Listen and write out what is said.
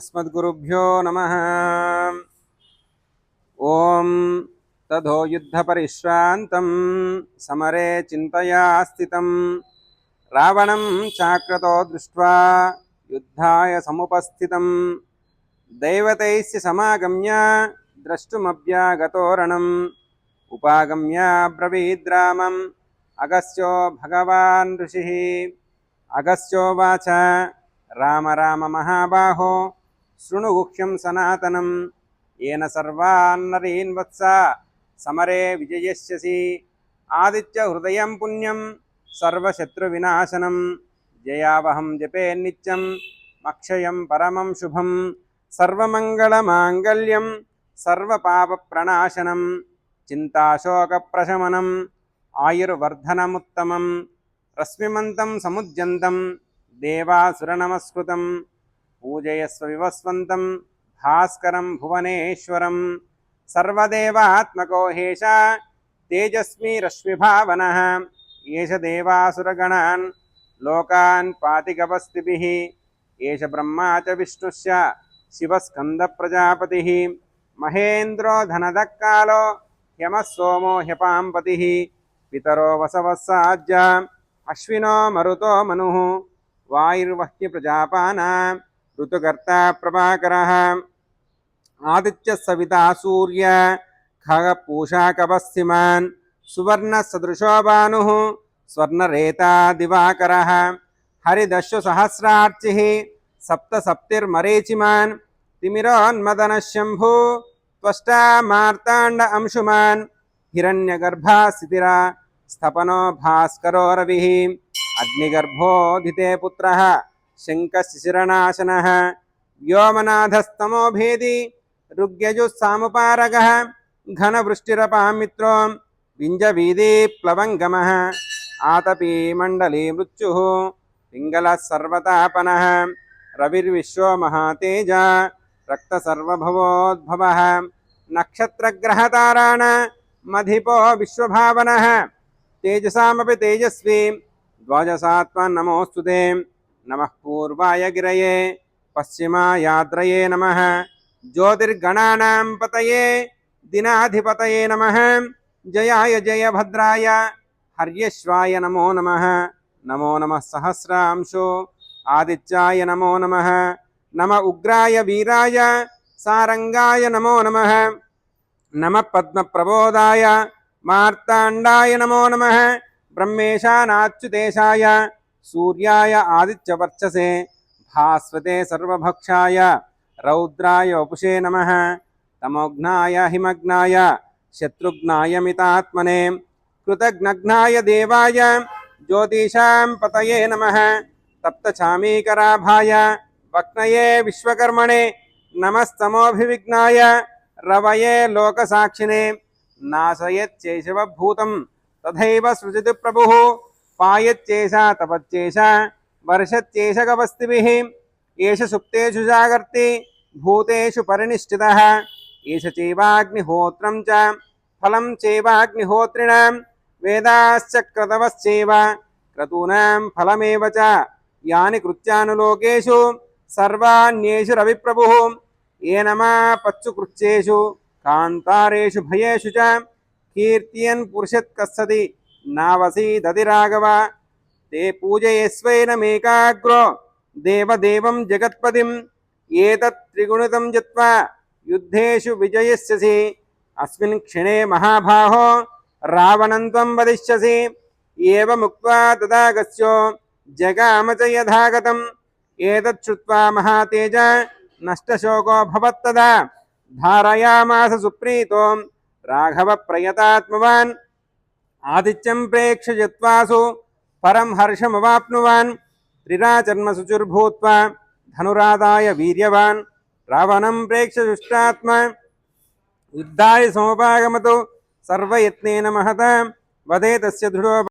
अस्मद्गुरुभ्यो नमः ॐ तथो युद्धपरिश्रान्तं समरे चिन्तया स्थितं रावणं चाक्रतो दृष्ट्वा युद्धाय समुपस्थितं दैवतैश्च समागम्य द्रष्टुमभ्यागतोरणम् उपागम्य ब्रवीद्रामम् अगस्त्यो भगवान् ऋषिः अगस्त्योवाच राम राम महाबाहो శృణుగుహ్యం సనాతనం. ఏన సర్వాన్నరీన్ వత్స సమరే విజయస్యసి ఆదిత్య హృదయం పుణ్యం. సర్వశత్రు వినాశనం జయావహం జపే నిత్యం. మక్షయం పరమం శుభం. సర్వమంగళమాంగళ్యం. సర్వపాపప్రణాశనం. చింతాశోకప్రశమనం. ఆయుర్వర్ధనముత్తమం. రశ్మిమంతం సముద్యంతం. దేవాసురనమస్కృతం. पूजयस्व विवस्वन्तं भास्करं भुवनेश्वरं सर्वदेवात्मको हेश तेजस्मी रश्मिभावनः एष देवासुरगणान्, लोकान् पातिगवस्तिभिः एष ब्रह्मा च विष्णुश्च, शिवस्कन्दप्रजापतिः। महेन्द्रो धनदक्कालो ह्यमः सोमो ह्यपाम्पतिः। पितरो वसवः साज्य अश्विनो मरुतो मनुः। वायुर्वह्यप्रजापाना ऋतुकर्ता प्रभाकरः। आदित्यः सविता सूर्य खगपूषा कपस्थिमान् सुवर्णसदृशो भानुः, स्वर्णरेता दिवाकरः। हरिदश्वसहस्रार्चिः सप्तसप्तिर्मरीचिमान् तिमिरोन्मदनः शम्भु, त्वष्टा मार्ताण्ड अंशुमान्, हिरण्यगर्भा स्थितिरा स्थपनो भास्करो रविः। अग्निगर्भोदिते पुत्रः। శంఖశిశిరనాశన వ్యోమనాథస్తమో భేది రుగ్యజుస్సాముపారగ ఘనవృష్టిరపామిత్రో వింజవీదే ప్లవంగమ ఆతపీ మండలే మృత్యు పింగళసర్వతాపన రవిర్విశ్వో మహాతేజ రక్తసర్వభవోద్భవ నక్షత్రగ్రహతారాణ మధిపో విశ్వభావన తేజసామపి తేజస్వీ ద్వాదశాత్మ నమోస్తుతే నమః పూర్వాయ గిరయే పశ్చిమాయాద్రయే నమ జ్యోతిర్గణానాం పతయే దినాధిపతయే నమ జయాయ జయభద్రాయ హర్యశ్వాయ నమో నమ నమో నమ సహస్రాంశో ఆదిత్యాయ నమో నమ నమ ఉగ్రాయ వీరాయ సారంగాయ నమో నమ నమ పద్మప్రబోధాయ మార్తాండాయ నమో నమ బ్రహ్మేశానాచ్యుతేశాయ सूर्याय आदित्यवर्चसे भास्वते सर्वभक्षाय, रौद्राय वपुषे नमः। तमोघ्नाय हिमग्नाय शत्रुघ्नाय मितात्मने, कृतघ्नघ्नाय देवाय, ज्योतिषां पतये नमः। तप्तचामीकराभाय, वक्नये विश्वकर्मणे नमस्तमोभिविघ्नाय रवये लोकसाक्षिणे नाशयच्चैशवभूतं तथैव सृजति प्रभुः। పాయచ్చేష తపచ్చేష వర్షచ్చేష గవస్తిభిః ఏష సుప్తేషు జాగర్తి భూతేషు పరినిష్ఠిత ఏష చేవాగ్నిహోత్రం చ ఫలం చేవాగ్నిహోత్రిణాం వేదాశ్చ క్రతవశ్చేవ క్రతూనాం ఫలమేవ చ యాని కృత్యానులోకేషు సర్వాణ్యేషు రవిప్రభు ఏనమా పచ్చు కృత్యేషు కాంతారేషు భయేషు చ కీర్తియన్ పురుషత్ కస్సతి पुरुषत्कस्सति नावसीदधिराघव ते पूजयस्वैनमेकाग्रो देवदेवं जगत्पतिम्। एतत् त्रिगुणितं जत्वा युद्धेषु विजयस्यसि अस्मिन् क्षणे महाबाहो रावणं त्वं वदिष्यसि। एवमुक्त्वा तदा गस्यो जगाम च यथागतम्। एतत् श्रुत्वा महातेज नष्टशोको भवत्तदा धारयामास सुप्रीतो राघवप्रयतात्मवान्। ఆతిథ్యం ప్రేక్షయత్వాసు. పరం హర్షమవాప్నువాన్. త్రిరాచర్మసుచుర్భూత్వా. ధనురాదాయ వీర్యవాన్. రావణం ప్రేక్షయుష్టాత్మ. యుద్ధాయ సముపాగమతు సర్వయత్నేన మహత. వదే తస్య దృఢో